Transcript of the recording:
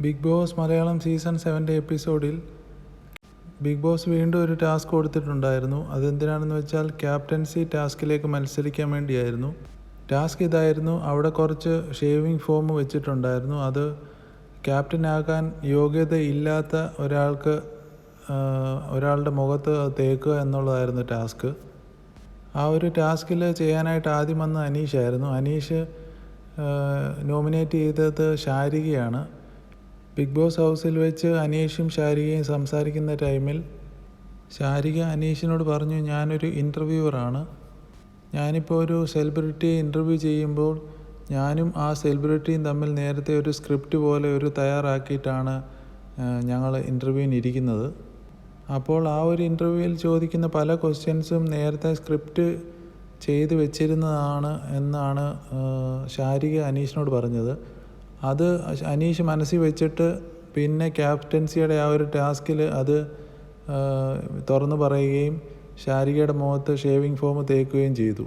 Big Boss Malayalam season സെവന്റെ എപ്പിസോഡിൽ Bigg boss വീണ്ടും ഒരു ടാസ്ക് കൊടുത്തിട്ടുണ്ടായിരുന്നു. അതെന്തിനാണെന്ന് വെച്ചാൽ ക്യാപ്റ്റൻസി ടാസ്കിലേക്ക് മത്സരിക്കാൻ വേണ്ടിയായിരുന്നു. ടാസ്ക് ഇതായിരുന്നു. അവിടെ കുറച്ച് ഷേവിംഗ് ഫോം വെച്ചിട്ടുണ്ടായിരുന്നു. അത് ക്യാപ്റ്റനാകാൻ യോഗ്യതയില്ലാത്ത ഒരാൾക്ക് ഒരാളുടെ മുഖത്ത് തേക്കുക എന്നുള്ളതായിരുന്നു ടാസ്ക്. ആ ഒരു ടാസ്കിൽ ചെയ്യാനായിട്ട് ആദ്യം വന്ന അനീഷായിരുന്നു. അനീഷ് നോമിനേറ്റ് ചെയ്തത് ശാരികയാണ്. ബിഗ് ബോസ് ഹൗസിൽ വെച്ച് അനീഷും ശാരികയും സംസാരിക്കുന്ന ടൈമിൽ ശാരിക അനീഷിനോട് പറഞ്ഞു ഞാനൊരു ഇന്റർവ്യൂവറാണ് ഞാനിപ്പോൾ ഒരു സെലിബ്രിറ്റിയെ ഇന്റർവ്യൂ ചെയ്യുമ്പോൾ ഞാനും ആ സെലിബ്രിറ്റിയും തമ്മിൽ നേരത്തെ ഒരു സ്ക്രിപ്റ്റ് പോലെ ഒരു തയ്യാറാക്കിയിട്ടാണ് ഞങ്ങൾ ഇന്റർവ്യൂവിന് ഇരിക്കുന്നത്. അപ്പോൾ ആ ഒരു ഇന്റർവ്യൂവിൽ ചോദിക്കുന്ന പല ക്വസ്റ്റ്യൻസും നേരത്തെ സ്ക്രിപ്റ്റ് ചെയ്തു വെച്ചിരുന്നതാണ് എന്നാണ് ശാരിക അനീഷിനോട് പറഞ്ഞത്. അത് അനീഷ് മനസ്സിൽ വെച്ചിട്ട് പിന്നെ ക്യാപ്റ്റൻസിയുടെ ആ ഒരു ടാസ്കിൽ അത് തുറന്നു പറയുകയും ശാരികയുടെ മുഖത്ത് ഷേവിംഗ് ഫോം തേക്കുകയും ചെയ്തു.